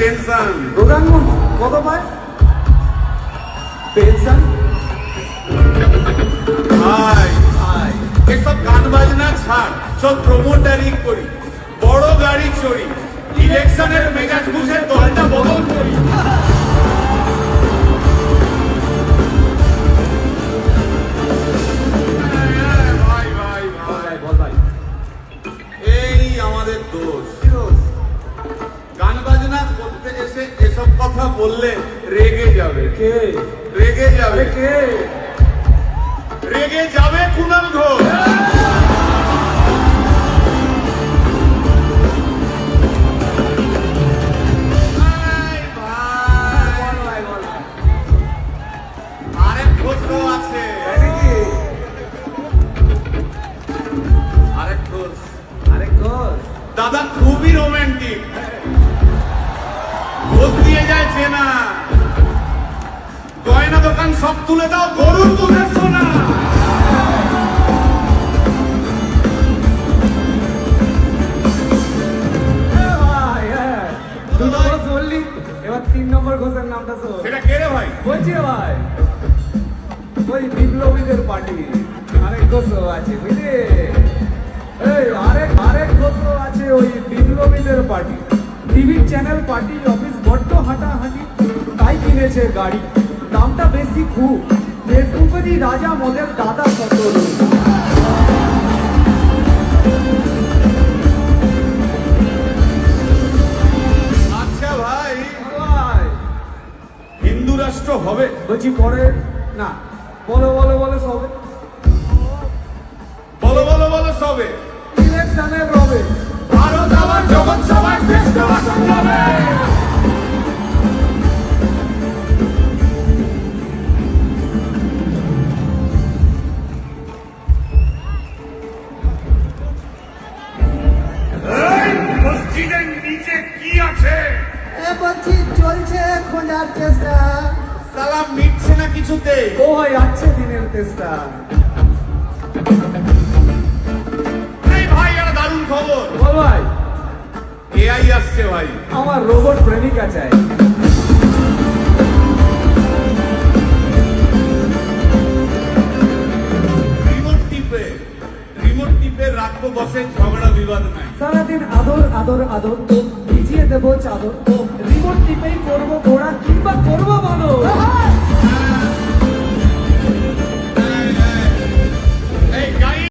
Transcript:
Tension. প্রধানমন্ত্রী কত পায়? পেনশন এসব গান বাজনা ছাড় সব প্রমোটারিং করি। বড় গাড়ি চড়ি ইলেকশনের মেজাজ বুঝে দলটা বদল করি। ভাই ভাই ভাই। ভাই। এই আমাদের দোষ। কথা বললে রেগে যাবে। কে? রেগে যাবে। কে? রেগে যাবে কুণাল ঘোষ। ভাই, ভাই, বল দোকান সব তুলে দাও গরুর দুধের সোনা। হ্যাঁ বললি এবার তিন নম্বর ঘোষের নামটা শোন। সেটা কে রে ভাই? বলছি ভাই ওই বিপ্লবীদের পার্টি। আরেক ঘোষও আছে বুঝলি? এই আরেক আরেক ঘোষও আছে ওই বিপ্লবীদের party. TV channel party office বড্ড হাঁটাহাঁটি তাই কিনেছে গাড়ি। দামটা বেশি খুব। ফেসবুকেরই রাজা মদের দাদা কত আচ্ছা ভাই হিন্দু রাষ্ট্র হবে। বলছি পরে না বলো বলো বলো সবে। বলো বলো বলো সবে। ইলেকশনের রবে। ভারত আমার জগৎ সভায় শ্রেষ্ঠ বলছি চলছে খোঁজার চেষ্টা সালাম মিটছে না কিছুতে? ও ভাই আছে দিনের এই ভাই একটা দারুণ খবর। বল ভাই। এআই আসছে ভাই। আমার রোবট প্রেমিকা চাই। রিমোট টিপে রিমোট টিপে রাখব বসে ঝগড়া বিবাদ নাই। সারাদিন আদর আদর আদর তো ভিজিয়ে দেবো চাদর তো রিমোট টিপেই করবো